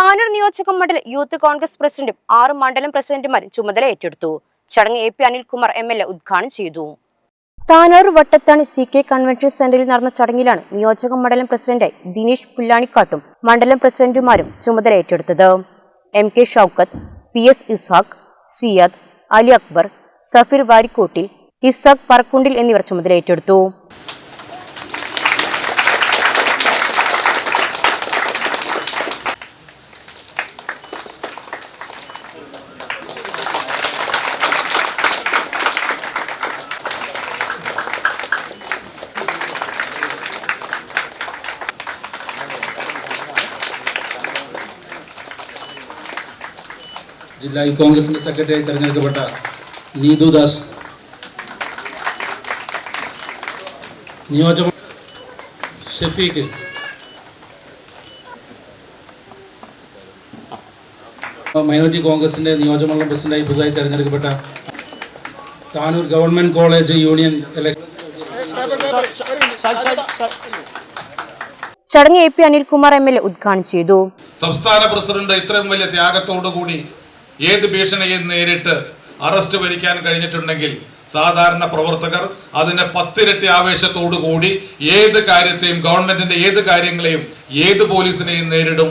താനൂർ നിയോജക മണ്ഡലം യൂത്ത് കോൺഗ്രസ് പ്രസിഡന്റും ആറ് മണ്ഡലം പ്രസിഡന്റുമാരും ചുമതല ഏറ്റെടുത്തു. ചടങ്ങ് A P Anilkumar M L A ഉദ്ഘാടനം ചെയ്തു. Tanur Vattathani C K convention സെന്ററിൽ നടന്ന ചടങ്ങിലാണ് നിയോജക മണ്ഡലം പ്രസിഡന്റായി ദിനേശ് പുല്ലാണിക്കാട്ടും മണ്ഡലം പ്രസിഡന്റുമാരും ചുമതല ഏറ്റെടുത്തത്. M K Shoukath P S Ishaq Ziyad Ali Akbar Safeer Varikkottil Ishaq പറക്കുണ്ടിൽ എന്നിവർ ചുമതല ഏറ്റെടുത്തു. ജില്ലാ യൂത്ത് കോൺഗ്രസിന്റെ സെക്രട്ടറിയായി തെരഞ്ഞെടുക്കപ്പെട്ട നീതു ദാസ്. നിയോജക ഷഫീഖ്. മൈനോറിറ്റി കോൺഗ്രസിന്റെ നിയോജകമണ്ഡലം പ്രസിഡന്റായി പുതുതായി തെരഞ്ഞെടുക്കപ്പെട്ട Tanur government college union election ചടങ്ങ് A P Anilkumar M L A ഉദ്ഘാടനം ചെയ്തു. സംസ്ഥാന പ്രസിഡന്റ് ഇത്രയും വലിയ ത്യാഗത്തോടു കൂടി ഏത് ഭീഷണിയും നേരിട്ട് അറസ്റ്റ് ഭരിക്കാൻ കഴിഞ്ഞിട്ടുണ്ടെങ്കിൽ സാധാരണ പ്രവർത്തകർ അതിന്റെ പത്തിരട്ടി ആവേശത്തോടു കൂടി ഏത് കാര്യത്തെയും ഗവൺമെന്റിന്റെ ഏത് കാര്യങ്ങളെയും ഏത് പോലീസിനെയും നേരിടും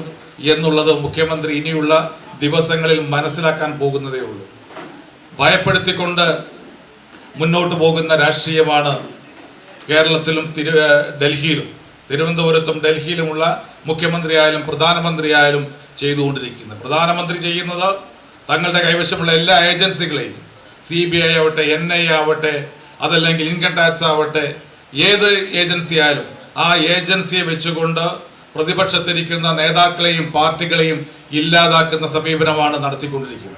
എന്നുള്ളത് മുഖ്യമന്ത്രി ഇനിയുള്ള ദിവസങ്ങളിൽ മനസ്സിലാക്കാൻ പോകുന്നതേ ഉള്ളൂ. ഭയപ്പെടുത്തിക്കൊണ്ട് മുന്നോട്ട് പോകുന്ന രാഷ്ട്രീയമാണ് കേരളത്തിലും തിരു ഡൽഹിയിലും തിരുവനന്തപുരത്തും ഡൽഹിയിലുമുള്ള മുഖ്യമന്ത്രിയായാലും പ്രധാനമന്ത്രിയായാലും ചെയ്തുകൊണ്ടിരിക്കുന്നത്. പ്രധാനമന്ത്രി ചെയ്യുന്നത് തങ്ങളുടെ കൈവശമുള്ള എല്ലാ ഏജൻസികളെയും സി ബി ഐ ആവട്ടെ എൻ ഐ ആവട്ടെ അതല്ലെങ്കിൽ ഇൻകം ടാക്സ് ആവട്ടെ ഏത് ഏജൻസി ആയാലും ആ ഏജൻസിയെ വെച്ചുകൊണ്ട് പ്രതിപക്ഷത്തിരിക്കുന്ന നേതാക്കളെയും പാർട്ടികളെയും ഇല്ലാതാക്കുന്ന സമീപനമാണ് നടത്തിക്കൊണ്ടിരിക്കുന്നത്.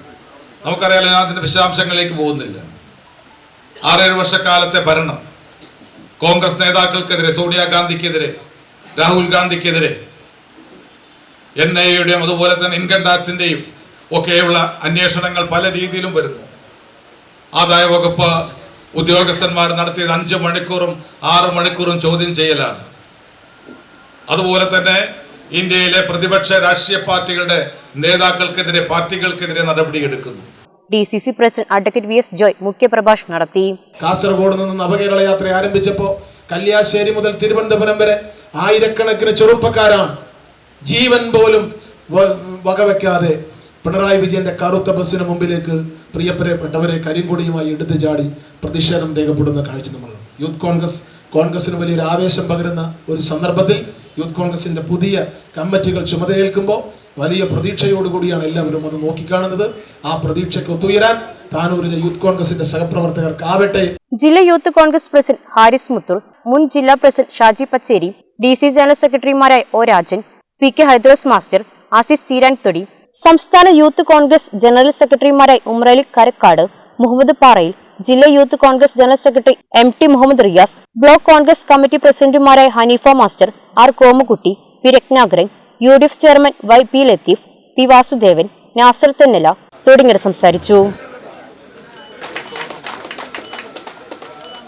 നമുക്കറിയാലോ ഞാൻ അതിന്റെ വിശദാംശങ്ങളിലേക്ക് പോകുന്നില്ല. ആറേഴ് വർഷക്കാലത്തെ ഭരണം കോൺഗ്രസ് നേതാക്കൾക്കെതിരെ സോണിയാഗാന്ധിക്കെതിരെ രാഹുൽ ഗാന്ധിക്കെതിരെ എൻ ഐ എയുടെയും അതുപോലെ തന്നെ ഇൻകം ടാക്സിന്റെയും ഒക്കെയുള്ള അന്വേഷണങ്ങൾ പല രീതിയിലും വരുന്നു. ആദായ വകുപ്പ് ഉദ്യോഗസ്ഥന്മാർ നടത്തിയത് അഞ്ച് മണിക്കൂറും ആറ് മണിക്കൂറും ചോദ്യം ചെയ്യലാണ്. അതുപോലെ തന്നെ ഇന്ത്യയിലെ പ്രതിപക്ഷ രാഷ്ട്രീയ പാർട്ടികളുടെ നേതാക്കൾക്കെതിരെ പാർട്ടികൾക്കെതിരെ നടപടിയെടുക്കുന്നു. D C C president advocate V S Joy മുഖ്യപ്രഭാഷണം നടത്തി. കാസർഗോഡ് നിന്ന് നവകേരള യാത്ര ആരംഭിച്ചപ്പോൾ കല്യാശ്ശേരി മുതൽ തിരുവനന്തപുരം വരെ ആയിരക്കണക്കിന് ചെറുപ്പക്കാരാണ് ജീവൻ പോലും വകവെക്കാതെ പിണറായി വിജയന്റെ കറുത്ത ബസ്സിന് മുമ്പിലേക്ക് പ്രിയപ്പെട്ടവരെ കരിങ്കൊടിയുമായി എടുത്തു ചാടി പ്രതിഷേധം രേഖപ്പെടുന്ന കാഴ്ച നമ്മൾ യൂത്ത് കോൺഗ്രസ് കോൺഗ്രസിന് വലിയൊരു ആവേശം പകരുന്ന ഒരു സന്ദർഭത്തിൽ യൂത്ത് കോൺഗ്രസിന്റെ പുതിയ കമ്മിറ്റികൾ ചുമതലയേൽക്കുമ്പോൾ വലിയ പ്രതീക്ഷയോടുകൂടിയാണ് എല്ലാവരും അത് നോക്കിക്കാണുന്നത്. ആ പ്രതീക്ഷയ്ക്ക് ഒത്തുയരാൻ താനൂരിലെ യൂത്ത് കോൺഗ്രസിന്റെ സഹപ്രവർത്തകർക്കാവട്ടെ ജില്ലാ youth Congress president Haris Muthul മുൻ ജില്ലാ president Shaji Pacheri D C general സെക്രട്ടറിമാരായ O Rajan P K Haidros master Aziz Seeran Thodi സംസ്ഥാന യൂത്ത് കോൺഗ്രസ് ജനറൽ സെക്രട്ടറിമാരായി ഉമ്രലി കരക്കാട് മുഹമ്മദ് പാറയിൽ ജില്ലാ youth Congress general secretary M T Muhammad Riyas block Congress committee പ്രസിഡന്റുമാരായ Haneefa master R Komukutty P Ratnakaran U D F chairman Y P Latheef P Vasudevan Nasar Thennala തുടങ്ങിയവർ സംസാരിച്ചു.